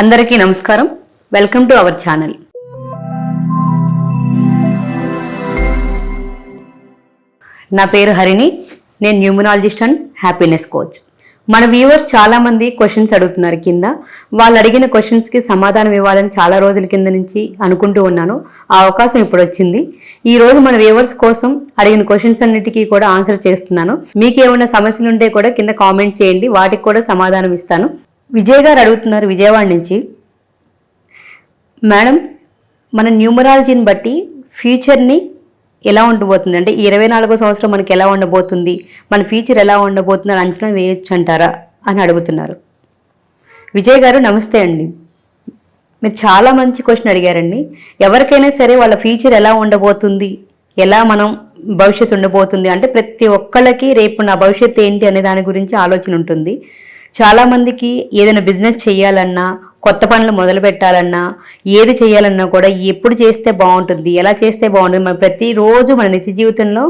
అందరికీ నమస్కారం. Welcome to our channel నా పేరు హరిణి. నేను న్యూమరాలజిస్ట్ అండ్ హ్యాపీనెస్ కోచ్. మన వ్యూవర్స్ చాలా మంది క్వశ్చన్స్ అడుగుతున్నారు కింద. వాళ్ళు అడిగిన క్వశ్చన్స్కి సమాధానం ఇవ్వాలని చాలా రోజుల కింద నుంచి అనుకుంటూ ఉన్నాను. ఆ అవకాశం ఇప్పుడు వచ్చింది. ఈ రోజు మన వ్యూవర్స్ కోసం అడిగిన క్వశ్చన్స్ అన్నిటికీ కూడా ఆన్సర్ చేస్తున్నాను. మీకు ఏమైనా సమస్యలు ఉంటే కూడా కింద కామెంట్ చేయండి. వాటికి కూడా సమాధానం ఇస్తాను. విజయ్ గారు అడుగుతున్నారు విజయవాడ నుంచి. మేడం మన న్యూమరాలజీని బట్టి ఫ్యూచర్ని ఎలా ఉండబోతుంది? అంటే ఇరవై నాలుగో సంవత్సరం మనకి ఎలా ఉండబోతుంది? మన ఫ్యూచర్ ఎలా ఉండబోతుంది అని అంచనా వేయొచ్చు అంటారా అని అడుగుతున్నారు. విజయ్ గారు నమస్తే అండి. మీరు చాలా మంచి క్వశ్చన్ అడిగారండి. ఎవరికైనా సరే వాళ్ళ ఫ్యూచర్ ఎలా ఉండబోతుంది? ఎలా మనం భవిష్యత్తు ఉండబోతుంది? అంటే ప్రతి ఒక్కళ్ళకి రేపు నా భవిష్యత్తు ఏంటి అనే దాని గురించి ఆలోచన ఉంటుంది. చాలామందికి ఏదైనా బిజినెస్ చేయాలన్నా కొత్త పనులు మొదలు పెట్టాలన్నా ఏది చేయాలన్నా కూడా ఎప్పుడు చేస్తే బాగుంటుంది ఎలా చేస్తే బాగుంటుంది మన ప్రతిరోజు మన నిత్య జీవితంలో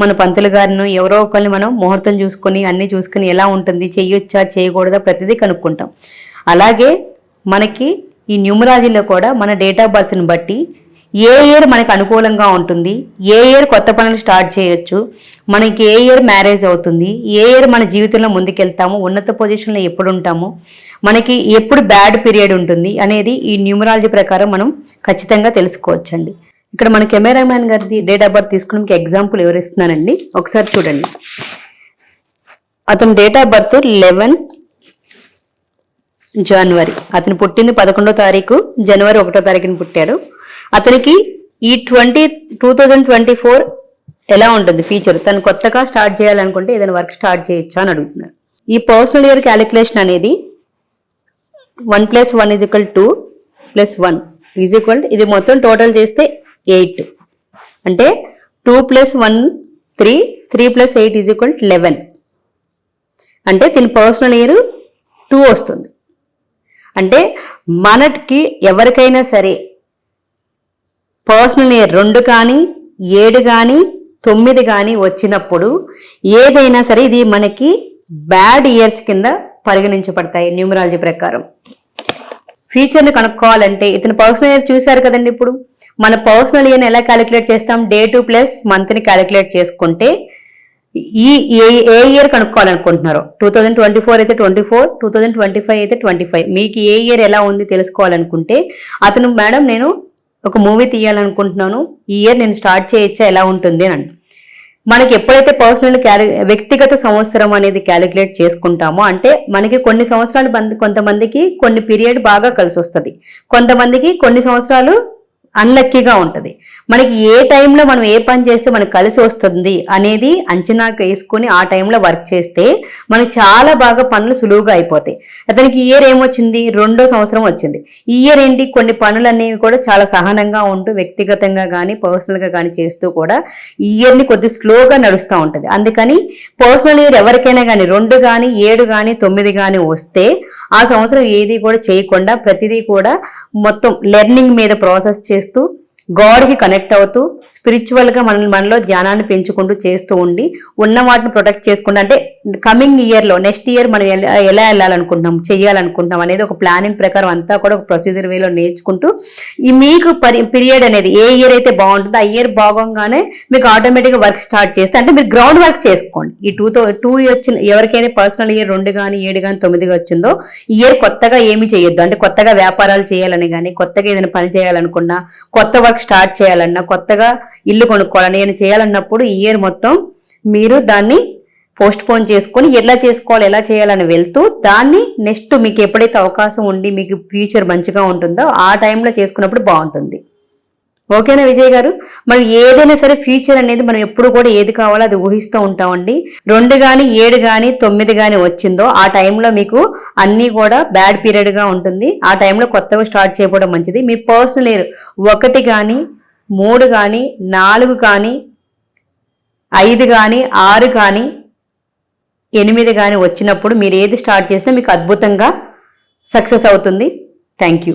మన పంతులు గారిను ఎవరో ఒకరిని మనం ముహూర్తం చూసుకొని అన్నీ చూసుకొని ఎలా ఉంటుంది చేయొచ్చా చేయకూడదా ప్రతిదీ కనుక్కుంటాం. అలాగే మనకి ఈ న్యూమరాజీలో కూడా మన డేట్ ఆఫ్ బర్త్ని బట్టి ఏ ఇయర్ మనకి అనుకూలంగా ఉంటుంది? ఏ ఇయర్ కొత్త పనులు స్టార్ట్ చేయొచ్చు? మనకి ఏ ఇయర్ మ్యారేజ్ అవుతుంది? ఏ ఇయర్ మన జీవితంలో ముందుకెళ్తాము? ఉన్నత పొజిషన్లో ఎప్పుడు ఉంటాము మనకి ఎప్పుడు బ్యాడ్ పీరియడ్ ఉంటుంది? అనేది ఈ న్యూమరాలజీ ప్రకారం మనం ఖచ్చితంగా తెలుసుకోవచ్చండి. ఇక్కడ మన కెమెరామ్యాన్ గారిది డేట్ ఆఫ్ బర్త్ తీసుకుని మీకు ఎగ్జాంపుల్ ఎవరిస్తున్నానండి ఒకసారి చూడండి. అతని date of birth eleven January అతను పుట్టింది పదకొండో తారీఖు. జనవరి ఒకటో తారీఖున పుట్టాడు. అతనికి ఈ twenty two thousand twenty four ఎలా ఉంటుంది ఫీచర్ తను కొత్తగా స్టార్ట్ చేయాలనుకుంటే ఏదైనా వర్క్ స్టార్ట్ చేయొచ్చా అని అడుగుతున్నారు. ఈ పర్సనల్ ఇయర్ క్యాలిక్యులేషన్ అనేది one plus one is equal two plus one is equal ఇది మొత్తం టోటల్ చేస్తే ఎయిట్ అంటే two plus one three three plus eight is equal eleven అంటే దీని పర్సనల్ ఇయర్ టూ వస్తుంది. అంటే మనకి ఎవరికైనా సరే పర్సనల్ ఇయర్ రెండు కానీ ఏడు కానీ తొమ్మిది కానీ వచ్చినప్పుడు ఏదైనా సరే ఇది మనకి బ్యాడ్ ఇయర్స్ కింద పరిగణించబడతాయి న్యూమరాలజీ ప్రకారం. ఫ్యూచర్ని కనుక్కోవాలంటే ఇతను పర్సనల్ ఇయర్ చూశారు కదండి ఇప్పుడు? మన పర్సనల్ ఇయర్ని ఎలా క్యాలిక్యులేట్ చేస్తాం? డే టు ప్లస్ మంత్ని క్యాలిక్యులేట్ చేసుకుంటే ఈ ఏ ఏ ఇయర్ కనుక్కోవాలనుకుంటున్నారో? టూ థౌజండ్ ట్వంటీ ఫోర్ అయితే twenty four two thousand twenty five అయితే ట్వంటీ ఫైవ్ మీకు ఏ ఇయర్ ఎలా ఉంది తెలుసుకోవాలనుకుంటే అతను మేడం నేను ఒక మూవీ తీయాలనుకుంటున్నాను. ఈ ఇయర్ నేను స్టార్ట్ చేయొచ్చా? ఎలా ఉంటుంది? అని మనకి ఎప్పుడైతే పర్సనల్ క్యాలి వ్యక్తిగత సంవత్సరం అనేది క్యాలిక్యులేట్ చేసుకుంటామో అంటే మనకి కొన్ని సంవత్సరాలు కొంతమందికి కొన్ని పీరియడ్ బాగా కలిసి వస్తుంది కొంతమందికి కొన్ని సంవత్సరాలు అన్లక్కీగా ఉంటుంది. మనకి ఏ టైంలో మనం ఏ పని చేస్తే మనకు కలిసి వస్తుంది అనేది అంచనాకు వేసుకొని ఆ టైంలో వర్క్ చేస్తే మనకి చాలా బాగా పనులు సులువుగా అయిపోతాయి. అతనికి ఇయర్ ఏమొచ్చింది? రెండో సంవత్సరం వచ్చింది. ఈ ఇయర్ ఏంటి? కొన్ని పనులు అనేవి కూడా చాలా సహనంగా ఉంటూ వ్యక్తిగతంగా కానీ పర్సనల్గా కానీ చేస్తూ కూడా ఈ ఇయర్ని కొద్ది స్లోగా నడుస్తూ ఉంటుంది. అందుకని పర్సనల్ ఇయర్ ఎవరికైనా కానీ రెండు కానీ ఏడు కానీ తొమ్మిది కానీ వస్తే ఆ సంవత్సరం ఏది కూడా చేయకుండా ప్రతిదీ కూడా మొత్తం లెర్నింగ్ మీద ప్రాసెస్ చేస్తూ గాడ్కి కనెక్ట్ అవుతూ స్పిరిచువల్గా మన మనలో ధ్యానాన్ని పెంచుకుంటూ చేస్తూ ఉండి ఉన్న వాటిని ప్రొటెక్ట్ చేసుకుంటూ అంటే కమింగ్ ఇయర్లో నెక్స్ట్ ఇయర్ మనం ఎలా వెళ్ళాలనుకుంటున్నాం చేయాలనుకుంటున్నాం అనేది ఒక ప్లానింగ్ ప్రకారం అంతా కూడా ఒక ప్రొసీజర్ వేలో నేర్చుకుంటూ ఈ మీకు పీరియడ్ అనేది ఏ ఇయర్ అయితే బాగుంటుందో ఆ ఇయర్ బాగోగానే మీకు ఆటోమేటిక్గా వర్క్ స్టార్ట్ చేస్తే అంటే మీరు గ్రౌండ్ వర్క్ చేసుకోండి. ఈ టూ తో టూ వచ్చిన ఎవరికైతే పర్సనల్ ఇయర్ రెండు కానీ ఏడు కానీ తొమ్మిదిగా వచ్చిందో ఈ ఇయర్ కొత్తగా ఏమి చేయొద్దు. అంటే కొత్తగా వ్యాపారాలు చేయాలని కానీ కొత్తగా ఏదైనా పని చేయాలనుకున్నా కొత్త వర్క్ స్టార్ట్ చేయాలన్నా కొత్తగా ఇల్లు కొనుక్కోవాలని నేను చేయాలన్నప్పుడు ఈ ఇయర్ మొత్తం మీరు దాన్ని పోస్ట్ పోన్ చేసుకొని ఎలా చేసుకోవాలి ఎలా చేయాలని వెళ్తూ దాన్ని నెక్స్ట్ మీకు ఎప్పుడైతే అవకాశం ఉండి మీకు ఫ్యూచర్ మంచిగా ఉంటుందో ఆ టైంలో చేసుకున్నప్పుడు బాగుంటుంది. ఓకేనా విజయ్ గారు? మనం ఏదైనా సరే ఫ్యూచర్ అనేది మనం ఎప్పుడు కూడా ఏది కావాలో అది ఊహిస్తూ ఉంటామండి. రెండు కానీ ఏడు కానీ తొమ్మిది కానీ వచ్చిందో ఆ టైంలో మీకు అన్నీ కూడా బ్యాడ్ పీరియడ్గా ఉంటుంది. ఆ టైంలో కొత్తగా స్టార్ట్ చేయడం మంచిది. మీ పర్సనల్ ఇయర్ ఒకటి కానీ మూడు కానీ నాలుగు కానీ ఐదు కానీ ఆరు కానీ ఎనిమిది కానీ వచ్చినప్పుడు మీరు ఏది స్టార్ట్ చేసినా మీకు అద్భుతంగా సక్సెస్ అవుతుంది. Thank you